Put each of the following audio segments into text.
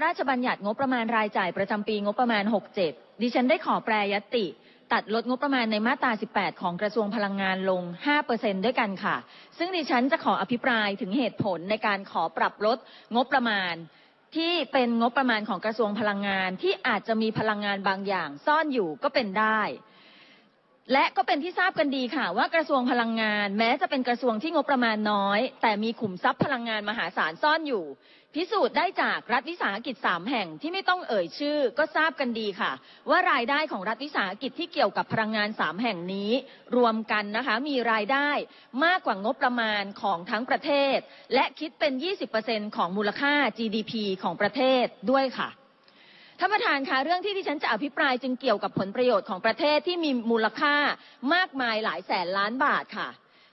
ระราชบัญญัติงบประมาณรายจ่ายประจำปีงบประมาณ 67 ดิฉันได้ขอแปรยตติ ตัดลดงบประมาณในมาตรา 18 ของกระทรวงพลังงานลง 5%ด้วยกันค่ะ ซึ่งดิฉันจะขออภิปรายถึงเหตุผลในการขอปรับลดงบประมาณที่เป็นงบประมาณของกระทรวงพลังงานที่อาจจะมีพลังงานบางอย่างซ่อนอยู่ก็เป็นได้ และก็เป็นที่ทราบกันดีค่ะว่ากระทรวงพลังงานแม้จะเป็นกระทรวงที่งบประมาณน้อย แต่มีขุมทรัพย์พลังงานมหาศาลซ่อนอยู่ พิสูจน์ได้จากรัฐวิสาหกิจสามแห่งที่ไม่ต้องเอ่ยชื่อ ก็ทราบกันดีค่ะ ว่ารายได้ของรัฐวิสาหกิจที่เกี่ยวกับพลังงานสามแห่งนี้ รวมกันนะคะมีรายได้มากกว่างบประมาณของทั้งประเทศ และคิดเป็น 20%ของมูลค่า GDP ของประเทศด้วยค่ะ ท่านประธานคะเรื่องที่ที่ฉันจะอภิปรายจึงเกี่ยวกับผลประโยชน์ของประเทศที่มีมูลค่ามากมายหลายแสนล้านบาทค่ะ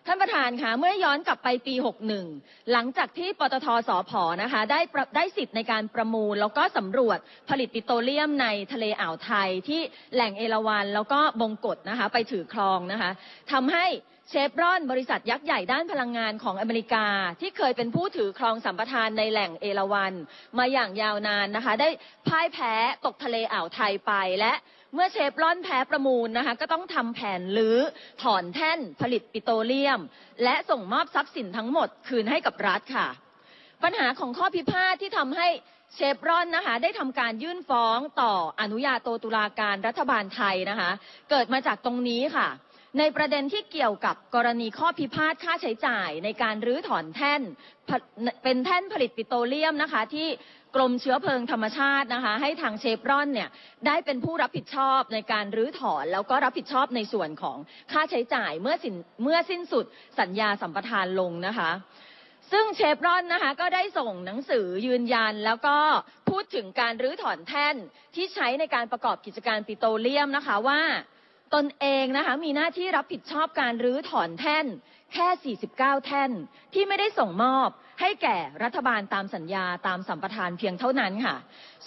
ท่านประธานคะเมื่อย้อนกลับไปปี 61 หลังจากที่ปตทสพนะคะได้ได้สิทธิ์ในการประมูล แล้วก็สำรวจผลิตปิโตรเลียมในทะเลอ่าวไทยที่แหล่งเอราวัณแล้วก็บงกฎนะคะไปถือครองนะคะทำให้ เชฟรอนบริษัทยักษ์ใหญ่ด้านพลังงานของอเมริกา ที่เคยเป็นผู้ถือครองสัมปทานในแหล่งเอราวัณมาอย่างยาวนานนะคะ ได้พ่ายแพ้ตกทะเลอ่าวไทยไปและเมื่อเชฟรอนแพ้ประมูลนะคะ ก็ต้องทำแผนรื้อถอนแท่นผลิตปิโตรเลียม และส่งมอบทรัพย์สินทั้งหมดคืนให้กับรัฐค่ะ ปัญหาของข้อพิพาทที่ทำให้เชฟรอนนะคะได้ทำการยื่นฟ้องต่ออนุญาโตตุลาการรัฐบาลไทยนะคะ เกิดมาจากตรงนี้ค่ะ ในประเด็นที่เกี่ยวกับกรณีข้อพิพาทค่าใช้จ่ายในการรื้อถอนแท่นผเป็นแท่นผลิตปิโตรเลียมนะคะ ที่กรมเชื้อเพลิงธรรมชาตินะคะ ให้ทางเชฟรอนเนี่ยได้เป็นผู้รับผิดชอบในการรื้อถอน แล้วก็รับผิดชอบในส่วนของค่าใช้จ่ายเมื่อสินเมื่อสิ้นสุดสัญญาสัมปทานลงนะคะซึ่งเชฟรอนนะคะก็ได้ส่งหนังสือยืนยัน แล้วก็พูดถึงการรื้อถอนแท่นที่ใช้ในการประกอบกิจการปิโตรเลียมนะคะว่า ตนเองนะคะมีหน้าที่รับผิดชอบการรื้อถอนแท่น แค่ 49 แท่น ที่ไม่ได้ส่งมอบให้แก่รัฐบาลตามสัญญาตามสัมปทานเพียงเท่านั้นค่ะ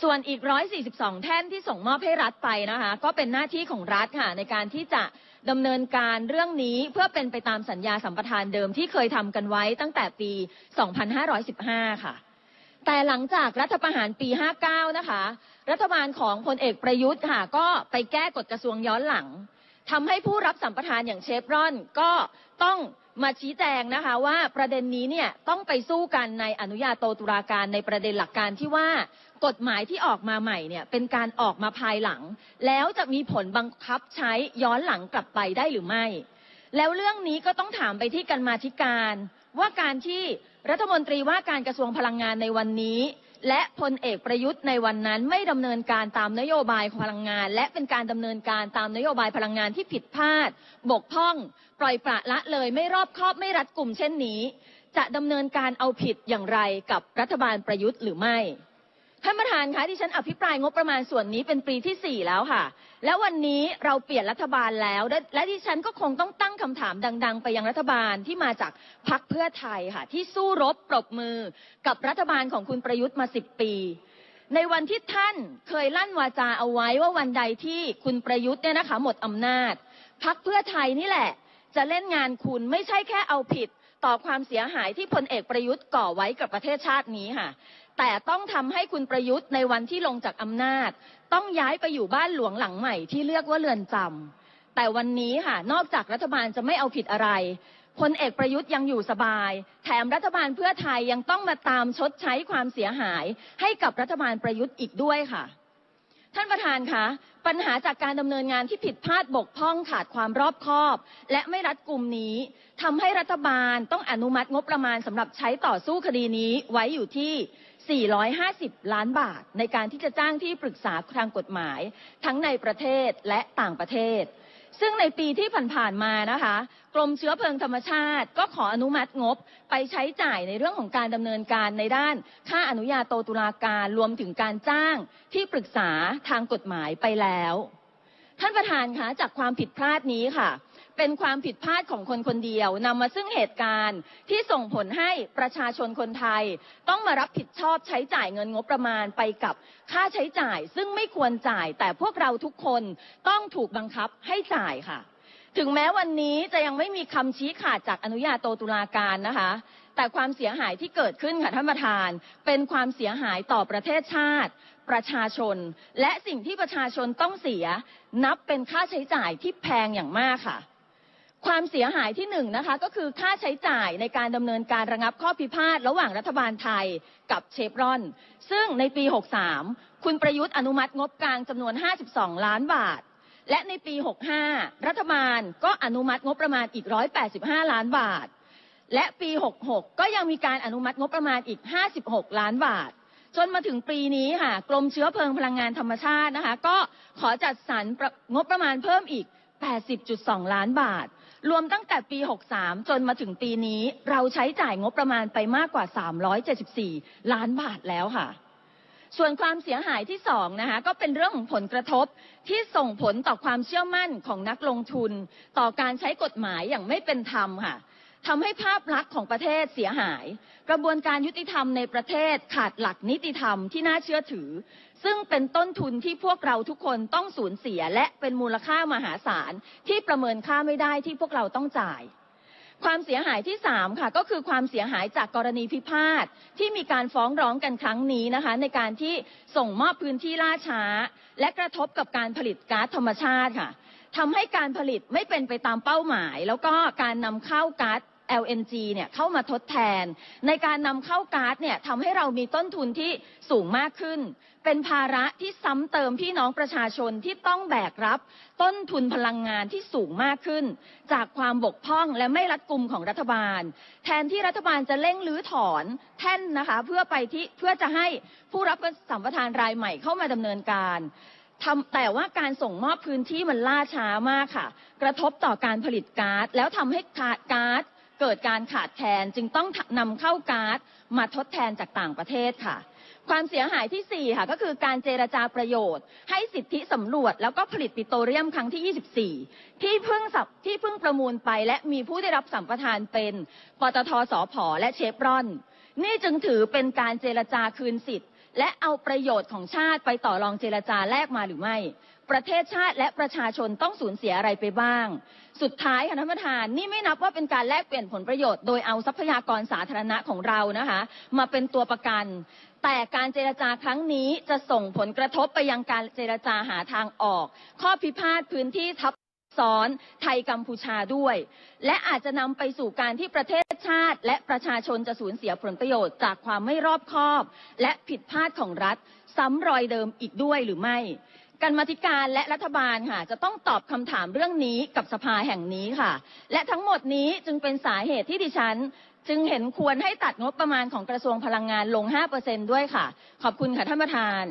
ส่วนอีก 142 แท่นที่ส่งมอบให้รัฐไปนะคะ ก็เป็นหน้าที่ของรัฐค่ะในการที่จะดำเนินการเรื่องนี้เพื่อเป็นไปตามสัญญาสัมปทานเดิมที่เคยทำกันไว้ตั้งแต่ปี 2515 ค่ะแต่หลังจากรัฐประหารปี 59 นะคะ รัฐบาลของพลเอกประยุทธ์ค่ะ ก็ไปแก้กฎกระทรวงย้อนหลัง ทำให้ผู้รับสัมปทานอย่างเชฟรอนก็ต้องมาชี้แจงนะคะว่าประเด็นนี้เนี่ยต้องไปสู้กันในอนุญาโตตุลาการในประเด็นหลักการที่ว่ากฎหมายที่ออกมาใหม่เนี่ยเป็นการออกมาภายหลัง แล้วจะมีผลบังคับใช้ย้อนหลังกลับไปได้หรือไม่ แล้วเรื่องนี้ก็ต้องถามไปที่กันมาธิการ ว่าการที่รัฐมนตรีว่าการกระทรวงพลังงานในวันนี้ และพลเอกประยุทธ์ในวันนั้นไม่ดำเนินการตามนโยบายพลังงาน และเป็นการดำเนินการตามนโยบายพลังงานที่ผิดพลาด บกพร่อง ปล่อยปละละเลยไม่รอบคอบไม่รัดกลุ่มเช่นนี้ จะดำเนินการเอาผิดอย่างไรกับรัฐบาลประยุทธ์หรือไม่ ท่านประธานคะที่ฉันอภิปรายงบประมาณส่วนนี้เป็นปีที่ 4 แล้วค่ะ แล้ววันนี้เราเปลี่ยนรัฐบาลแล้วและที่ฉันก็คงต้องตั้งคำถามดัง ๆ ไปยังรัฐบาลที่มาจากพรรคเพื่อไทยค่ะ ที่สู้รบปรบมือกับรัฐบาลของคุณประยุทธ์มา 10 ปี ในวันที่ท่านเคยลั่นวาจาเอาไว้ว่าวันใดที่คุณประยุทธ์เนี่ยนะคะหมดอำนาจพรรคเพื่อไทยนี่แหละ จะเล่นงานคุณไม่ใช่แค่เอาผิดต่อความเสียหายที่พลเอกประยุทธ์ก่อไว้กับประเทศชาตินี้ค่ะ แต่ต้องทำให้คุณประยุทธ์ในวันที่ลงจากอำนาจ ต้องย้ายไปอยู่บ้านหลวงหลังใหม่ที่เรียกว่าเรือนจำแต่วันนี้ค่ะนอกจากรัฐบาลจะไม่เอาผิดอะไรพลเอกประยุทธ์ยังอยู่สบาย แถมรัฐบาลเพื่อไทยยังต้องมาตามชดใช้ความเสียหาย ให้กับรัฐบาลประยุทธ์อีกด้วยค่ะ ท่านประธานคะปัญหาจากการดำเนินงานที่ผิดพลาดบกพร่องขาดความรอบคอบ และไม่รัดกุมนี้ทำให้รัฐบาลต้องอนุมัติงบประมาณสำหรับใช้ต่อสู้คดีนี้ไว้อยู่ที่ 450 ล้านบาท ในการที่จะจ้างที่ปรึกษาทางกฎหมาย ทั้งในประเทศและต่างประเทศ ซึ่งในปีที่ผ่านๆมานะคะ กรมเชื้อเพลิงธรรมชาติ ก็ขออนุมัติงบไปใช้จ่ายในเรื่องของการดำเนินการในด้านค่าอนุญาโตตุลาการรวมถึงการจ้างที่ปรึกษาทางกฎหมายไปแล้ว ท่านประธานคะจากความผิดพลาดนี้ค่ะ เป็นความผิดพลาดของคนคนเดียว นำมาซึ่งเหตุการณ์ที่ส่งผลให้ประชาชนคนไทย ต้องมารับผิดชอบใช้จ่ายเงินงบประมาณไปกับค่าใช้จ่าย ซึ่งไม่ควรจ่ายแต่พวกเราทุกคนต้องถูกบังคับให้จ่ายค่ะ ถึงแม้วันนี้จะยังไม่มีคำชี้ขาดจากอนุญาโตตุลาการนะคะแต่ความเสียหายที่เกิดขึ้นค่ะท่านประธาน เป็นความเสียหายต่อประเทศชาติ ประชาชน และสิ่งที่ประชาชนต้องเสีย นับเป็นค่าใช้จ่ายที่แพงอย่างมากค่ะ ความเสียหายที่หนึ่งนะคะก็คือค่าใช้จ่ายในการดำเนินการระงับข้อพิพาทระหว่างรัฐบาลไทยกับเชฟรอน ซึ่งในปี 63 คุณประยุทธ์อนุมัติงบกลางจำนวน 52 ล้านบาท และในปี 65 รัฐบาลก็อนุมัติงบประมาณอีก 185 ล้านบาท และปี 66 ก็ยังมีการอนุมัติงบประมาณอีก 56 ล้านบาทจนมาถึงปีนี้ค่ะกรมเชื้อเพลิงพลังงานธรรมชาตินะคะ ก็ขอจัดสรรงบประมาณเพิ่มอีก 80.2 ล้านบาท รวมตั้งแต่ปี 63 จนมาถึงปีนี้ เราใช้จ่ายงบประมาณไปมากกว่า 374 ล้านบาทแล้วค่ะ ส่วนความเสียหายที่สองนะคะก็เป็นเรื่องของผลกระทบที่ส่งผลต่อความเชื่อมั่นของนักลงทุน ต่อการใช้กฎหมายอย่างไม่เป็นธรรมค่ะ ทำให้ภาพลักษณ์ของประเทศเสียหาย กระบวนการยุติธรรมในประเทศขาดหลักนิติธรรมที่น่าเชื่อถือ ซึ่งเป็นต้นทุนที่พวกเราทุกคนต้องสูญเสียและเป็นมูลค่ามหาศาลที่ประเมินค่าไม่ได้ที่พวกเราต้องจ่ายความเสียหายที่3ค่ะก็คือความเสียหายจากกรณีพิพาทที่มีการฟ้องร้องกันครั้งนี้นะคะ ในการที่ส่งมอบพื้นที่ล่าช้า และกระทบกับการผลิตก๊าซธรรมชาติค่ะทำให้การผลิตไม่เป็นไปตามเป้าหมาย แล้วก็การนำเข้าก๊าซ LNG เนี่ยเข้ามาทดแทน ในการนำเข้าก๊าซเนี่ยทำให้เรามีต้นทุนที่สูงมากขึ้น เป็นภาระที่ซ้ำเติมพี่น้องประชาชนที่ต้องแบกรับ ต้นทุนพลังงานที่สูงมากขึ้น จากความบกพร่องและไม่รัดกุมของรัฐบาล แทนที่รัฐบาลจะเร่งรื้อถอนแท่นนะคะเพื่อไปที่เพื่อจะให้ผู้รับสัมปทานรายใหม่เข้ามาดำเนินการทำแต่ว่าการส่งมอบพื้นที่มันล่าช้ามากค่ะ กระทบต่อการผลิตก๊าซแล้วทำให้ขาดก๊าซ เกิดการขาดแคลนจึงต้องนำเข้าก๊าซมาทดแทนจากต่างประเทศค่ะ ความเสียหายที่ 4 ค่ะ ก็คือการเจรจาประโยชน์ ให้สิทธิสำรวจ แล้วก็ผลิตปิโตรเลียมครั้งที่ 24 ที่เพิ่งที่เพิ่งประมูลไป และมีผู้ได้รับสัมปทานเป็นปตทสพและเชฟรอน นี่จึงถือเป็นการเจรจาคืนสิทธิ์ และเอาประโยชน์ของชาติไปต่อรองเจรจาแลกมาหรือไม่ ประเทศชาติและประชาชนต้องสูญเสียอะไรไปบ้าง สุดท้ายค่ะท่านประธานนี่ไม่นับว่าเป็นการแลกเปลี่ยนผลประโยชน์โดยเอาทรัพยากรสาธารณะของเรานะคะ มาเป็นตัวประกัน แต่การเจรจาครั้งนี้จะส่งผลกระทบไปยังการเจรจาหาทางออก ข้อพิพาทพื้นที่ทับซ้อนไทยกัมพูชาด้วย และอาจจะนำไปสู่การที่ประเทศาติและประชาชนจะสูญเสียผลประโยชน์จากความไม่รอบคอบ และผิดพลาดของรัฐ ซ้ำรอยเดิมอีกด้วยหรือไม่การมธิการและรัฐบาลค่ะ จะต้องตอบคำถามเรื่องนี้กับสภาแห่งนี้ค่ะ และทั้งหมดนี้จึงเป็นสาเหตุที่ดิฉัน จึงเห็นควรให้ตัดงบประมาณของกระทรวงพลังงานลง 5%ด้วยค่ะ ขอบคุณค่ะท่านประธาน